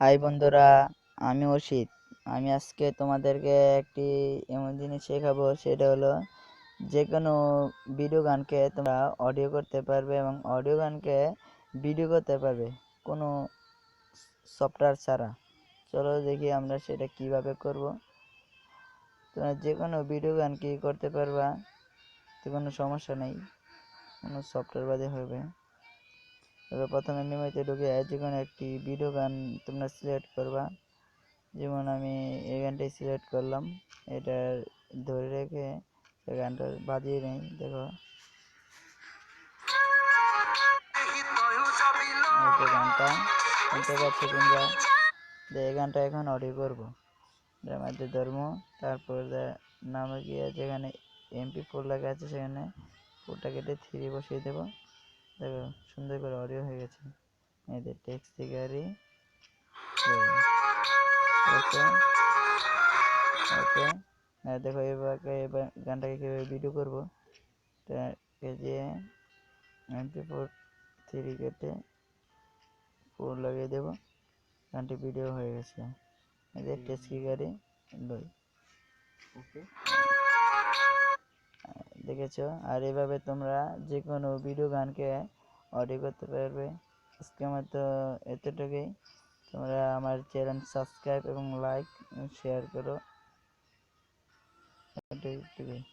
High বন্ধুরা, আমি অসিত। আমি আজকে তোমাদেরকে একটি এমন জিনিস শেখাবো, সেটা হলো যে কোনো ভিডিও গানকে তোমরা অডিও করতে পারবে এবং অডিও গানকে ভিডিও করতে পারবে, কোনো সফটওয়্যার ছাড়া। চলো দেখি আমরা সেটা কীভাবে করব। তোমরা যে কোনো ভিডিও গান কি করতে পারবা, তো কোনো সমস্যা নেই, কোনো সফটওয়্যার বাদে হবে। তবে প্রথমে মেমোরিতে ঢুকে যে কোনো একটি ভিডিও গান তোমরা সিলেক্ট করবা। যেমন আমি এই গানটাই সিলেক্ট করলাম। এটা ধরে রেখে এই গানটা বাজিয়ে নেই, দেখো। গানটা, শুনতে পাচ্ছ তোমরা? যে এই গানটা এখন অডিও করব। এর মধ্যে ধর্ম, তারপর নামে গিয়ে যেখানে এমপি ফোর লেখা আছে সেখানে। ফোরটা কেটে থ্রি বসিয়ে দেবো। দেখো, সুন্দর করে অডিও হয়ে গেছে। এদের টেক্সট গাড়ি। ওকে। ওকে দেখো, এবার এবার গানটাকে কীভাবে ভিডিও করব? যে এমপি ফোর থ্রি কেটে ফোর লাগিয়ে দেবো। গানটি ভিডিও হয়ে গেছে। এদের টেক্সট গাড়ি, লই। ওকে দেখেছ? আর এভাবে তোমরা যে কোনো ভিডিও গানকে অডিও করতে পারবে। আজকে আমার তো এতটুকুই। তোমরা আমার চ্যানেল সাবস্ক্রাইব এবং লাইক শেয়ার করো। এতটুকুই।